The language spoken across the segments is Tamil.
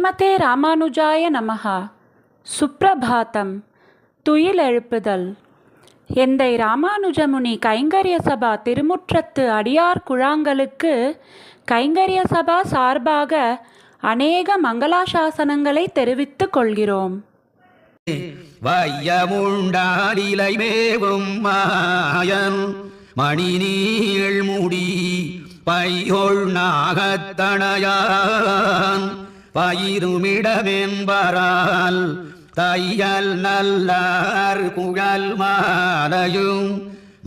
ஸ்ரீமதே ராமானுஜாய நமஹா சுப்ரபாத்தம் துயில் எழுப்புதல் எந்தை ராமானுஜமுனி கைங்கரிய சபா திருமுற்றத்து அடியார் குழாங்களுக்கு கைங்கரிய சபா சார்பாக அநேக மங்களாசாசனங்களை தெரிவித்துக் கொள்கிறோம். வையமுண்டாடிலை மேவும் மாயன் மணிநீள் முடி பையொள் நாகத்தனையான் பயிருமிடமென்பரால் தையல் நல்லார் குழல் மாலையும்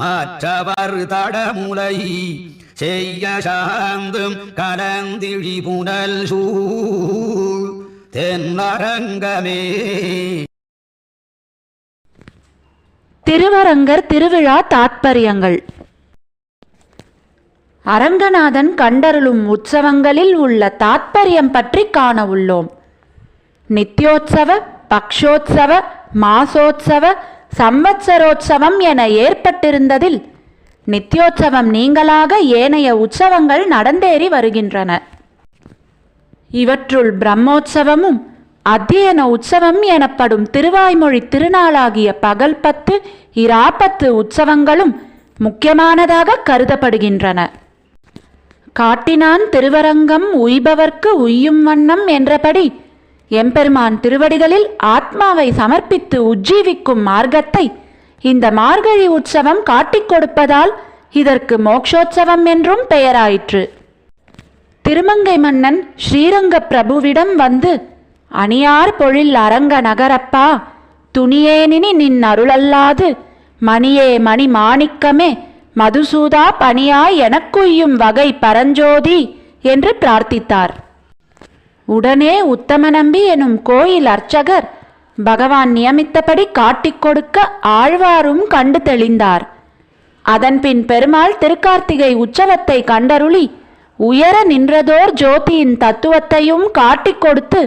மற்றவர் தடமுலை செய்ய சாந்தும் கலந்திழி புனல் சூழ் தென்னரங்கமே. திருவரங்கர் திருவிழா தாத்பரியங்கள். அரங்கநாதன் கண்டருளும் உற்சவங்களில் உள்ள தாத்பரியம் பற்றி காண உள்ளோம். நித்யோத்சவ பக்ஷோத்சவ மாசோத்சவ சம்வத்சரோத்சவம் என ஏற்பட்டிருந்ததில் நித்யோத்சவம் நீங்களாக ஏனைய உற்சவங்கள் நடந்தேறி வருகின்றன. இவற்றுள் பிரம்மோற்சவமும் அத்தியன உற்சவம் எனப்படும் திருவாய்மொழி திருநாளாகிய பகல் பத்து இராப்பத்து உற்சவங்களும் முக்கியமானதாக கருதப்படுகின்றன. காட்டினான் திருவரங்கம் உய்பவர்க்கு உய்யும் வண்ணம் என்றபடி. எம்பெருமான் திருவடிகளில் ஆத்மாவை சமர்ப்பித்து உஜ்ஜீவிக்கும் மார்க்கத்தை இந்த மார்கழி உற்சவம் காட்டிக் கொடுப்பதால் இதற்கு மோக்ஷோற்சவம் என்றும் பெயராயிற்று. திருமங்கை மன்னன் ஸ்ரீரங்க பிரபுவிடம் வந்து அணியார் பொழில் அரங்க நகரப்பா துணியேனினி நின் அருளல்லாது மணியே மணி மாணிக்கமே மதுசூதா பணியாய் எனக்குய்யும் வகை பரஞ்சோதி என்று பிரார்த்தித்தார். உடனே உத்தமநம்பி எனும் கோயில் அர்ச்சகர் பகவான் நியமித்தபடி காட்டிக் கொடுக்க ஆழ்வாரும் கண்டு தெளிந்தார். அதன்பின் பெருமாள் திருக்கார்த்திகை உற்சவத்தை கண்டருளி உயர நின்றதோர் ஜோதியின் தத்துவத்தையும் காட்டிக் கொடுத்து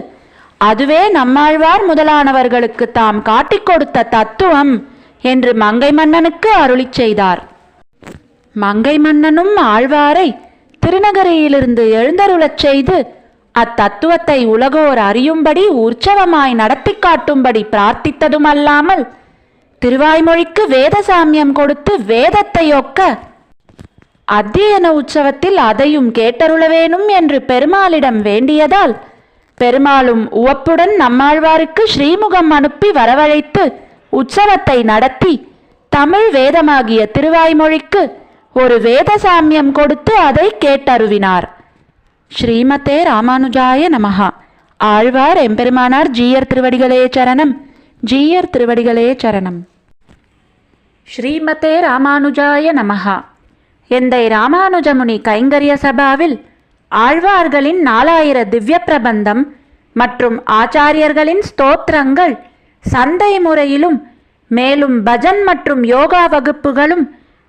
அதுவே நம்மாழ்வார் முதலானவர்களுக்கு தாம் காட்டிக் கொடுத்த தத்துவம் என்று மங்கை மன்னனுக்கு அருளிச் செய்தார். மங்கை மன்னனும் ஆழ்வாரை திருநகரியிலிருந்து எழுந்தருளச் செய்து அத்தத்துவத்தை உலகோர் அறியும்படி உற்சவமாய் நடத்தி காட்டும்படி பிரார்த்தித்ததுமல்லாமல் திருவாய்மொழிக்கு வேத சாமியம் கொடுத்து வேதத்தை ஒக்க அத்தியன உற்சவத்தில் அதையும் கேட்டருள வேணும் என்று பெருமாளிடம் வேண்டியதால் பெருமாளும் உவப்புடன் நம்மாழ்வாருக்கு ஸ்ரீமுகம் அனுப்பி வரவழைத்து உற்சவத்தை நடத்தி தமிழ் வேதமாகிய திருவாய்மொழிக்கு ஒரு வேத சாமியம் கொடுத்து அதை கேட்டருவினார். ஸ்ரீமதே ராமானுஜாய நமஹா. ஆழ்வார் எம்பெருமானார் ஜீயர் திருவடிகளே சரணம். ஜீயர் திருவடிகளே சரணம். ஸ்ரீமதே ராமானுஜாய நமஹா. எந்தை ராமானுஜமுனி கைங்கரிய சபாவில் ஆழ்வார்களின் நாலாயிர திவ்ய பிரபந்தம் மற்றும் ஆச்சாரியர்களின் ஸ்தோத்திரங்கள் சந்தை முறையிலும் மேலும் பஜன் மற்றும் யோகா வகுப்புகளும்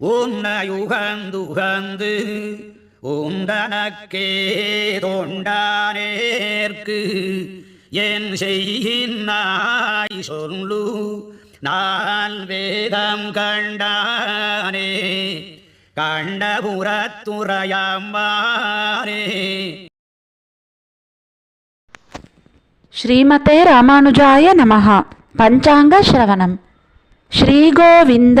உன்னையுகந்துகந்து உண்டனக்கே தொண்டானேற்கு என் செய்கின்னாய் சொல்லு நான் வேதம் கண்டானே கண்டபுரத்துறையம்பானே ஸ்ரீமதே ராமானுஜாய நமஹா. பஞ்சாங்க ஸ்ரவணம். ஸ்ரீகோவிந்த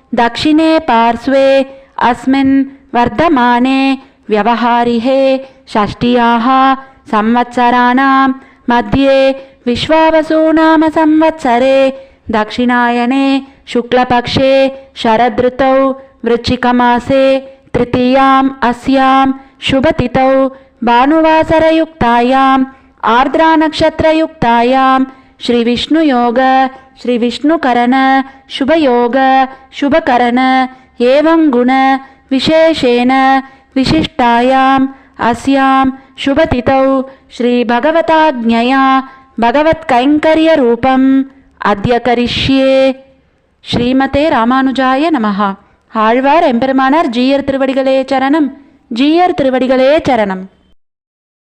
दक्षिणे पार्श्वे अस्मिन् वर्धमाने व्यवहारिहे षष्ट्याः संवत्सराणां मध्ये विश्वावसु नाम संवत्सरे दक्षिणायने शुक्लपक्षे शरदृतौ वृश्चिकमासे तृतीयाम् अस्यां शुभतिथौ भानुवासरयुक्तायाम् आर्द्रानक्षत्रयुक्तायां श्रीविष्णुयोग श्रीविष्णुकरण शुभयोग शुभकरण एवं गुण विशेषेण विशिष्टायाम् अस्यां शुभतिथौ श्रीभगवताज्ञया भगवत्कैङ्कर्यरूपम् अद्य करिष्ये ஸ்ரீமதே ராமானுஜாய நமஹா ஆழ்வார் எம்பெருமானார் ஜீயர் திருவடிகளே சரணம் ஜீயர் திருவடிகளே சரணம்